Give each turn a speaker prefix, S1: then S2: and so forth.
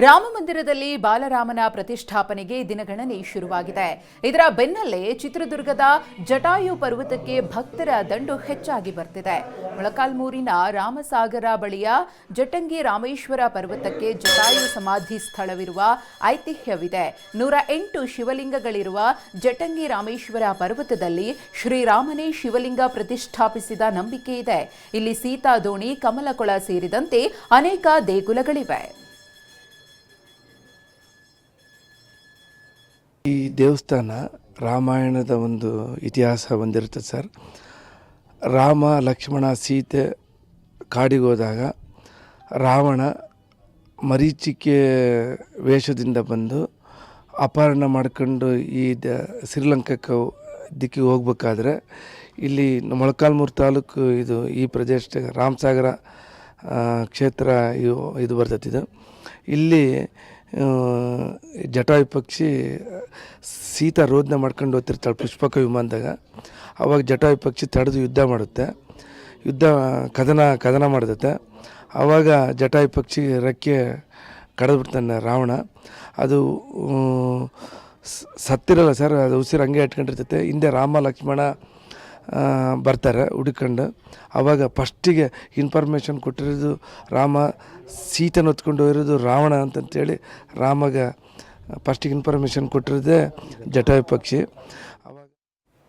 S1: ರಾಮ ಮಂದಿರದಲ್ಲಿ ಬಾಲರಾಮನ ಪ್ರತಿಷ್ಠಾಪನೆಗೆ ದಿನಗಣನೆ ಶುರುವಾಗಿದೆ. ಇದರ ಬೆನ್ನಲ್ಲೇ ಚಿತ್ರದುರ್ಗದ ಜಟಾಯು ಪರ್ವತಕ್ಕೆ ಭಕ್ತರ ದಂಡು ಹೆಚ್ಚಾಗಿ ಬರ್ತಿದೆ. ಮೊಳಕಾಲ್ಮೂರಿನ ರಾಮಸಾಗರ ಬಳಿಯ ಜಟಂಗಿ ರಾಮೇಶ್ವರ ಪರ್ವತಕ್ಕೆ ಜಟಾಯು ಸಮಾಧಿ ಸ್ಥಳವಿರುವ ಐತಿಹ್ಯವಿದೆ. ನೂರ ಎಂಟು ಶಿವಲಿಂಗಗಳಿರುವ ಜಟಂಗಿ ರಾಮೇಶ್ವರ ಪರ್ವತದಲ್ಲಿ ಶ್ರೀರಾಮನೇ ಶಿವಲಿಂಗ ಪ್ರತಿಷ್ಠಾಪಿಸಿದ ನಂಬಿಕೆ ಇದೆ. ಇಲ್ಲಿ ಸೀತಾ ದೋಣಿ ಕಮಲಕೊಳ ಸೇರಿದಂತೆ ಅನೇಕ ದೇಗುಲಗಳಿವೆ.
S2: ಈ ದೇವಸ್ಥಾನ ರಾಮಾಯಣದ ಒಂದು ಇತಿಹಾಸ ಹೊಂದಿರುತ್ತೆ ಸರ್. ರಾಮ, ಲಕ್ಷ್ಮಣ, ಸೀತೆ ಕಾಡಿಗೆ ಹೋದಾಗ ರಾವಣ ಮರೀಚಿಕೆ ವೇಷದಿಂದ ಬಂದು ಅಪಹರಣ ಮಾಡ್ಕೊಂಡು ಈ ದ ಶ್ರೀಲಂಕಾಕ್ಕೆ ದಿಕ್ಕಿಗೆ ಹೋಗ್ಬೇಕಾದ್ರೆ ಇಲ್ಲಿ ಮೊಳಕಾಲ್ಮೂರು ತಾಲೂಕು ಇದು ಈ ಪ್ರದೇಶ ರಾಮಸಾಗರ ಕ್ಷೇತ್ರ ಇದು ಇದು ಬರ್ತೈತೆ ಇದು. ಇಲ್ಲಿ ಜಟಾಯು ಪಕ್ಷಿ ಸೀತಾ ರೋದನೆ ಮಾಡ್ಕೊಂಡು ಹೋಗ್ತಿರ್ತಾಳೆ ಪುಷ್ಪಕ ವಿಮಾನದಾಗ. ಅವಾಗ ಜಟಾಯು ಪಕ್ಷಿ ತಡೆದು ಯುದ್ಧ ಮಾಡುತ್ತೆ. ಯುದ್ಧ ಕದನ ಕದನ ಮಾಡಿದತ್ತೆ ಆವಾಗ ಜಟಾಯು ಪಕ್ಷಿ ರೆಕ್ಕೆ ಕಡಿದ್ಬಿಡ್ತಾನೆ ರಾವಣ. ಅದು ಸತ್ತಿರಲ್ಲ ಸರ್, ಅದು ಉಸಿರು ಹಂಗೆ ಇಟ್ಕೊಂಡಿರ್ತೈತೆ ಹಿಂದೆ ರಾಮ, ಲಕ್ಷ್ಮಣ ಬರ್ತಾರೆ, ಹುಡುಕೊಂಡು. ಆವಾಗ ಫಸ್ಟಿಗೆ ಇನ್ಫಾರ್ಮೇಷನ್ ಕೊಟ್ಟಿರೋದು ರಾಮ, ಸೀತನ ಹೊತ್ಕೊಂಡು ಹೋಗಿರೋದು ರಾವಣ ಅಂತಂತೇಳಿ ರಾಮಗ ಫಸ್ಟಿಗೆ ಇನ್ಫಾರ್ಮೇಷನ್ ಕೊಟ್ಟಿರೋದೇ ಜಟಾಯು ಪಕ್ಷಿ.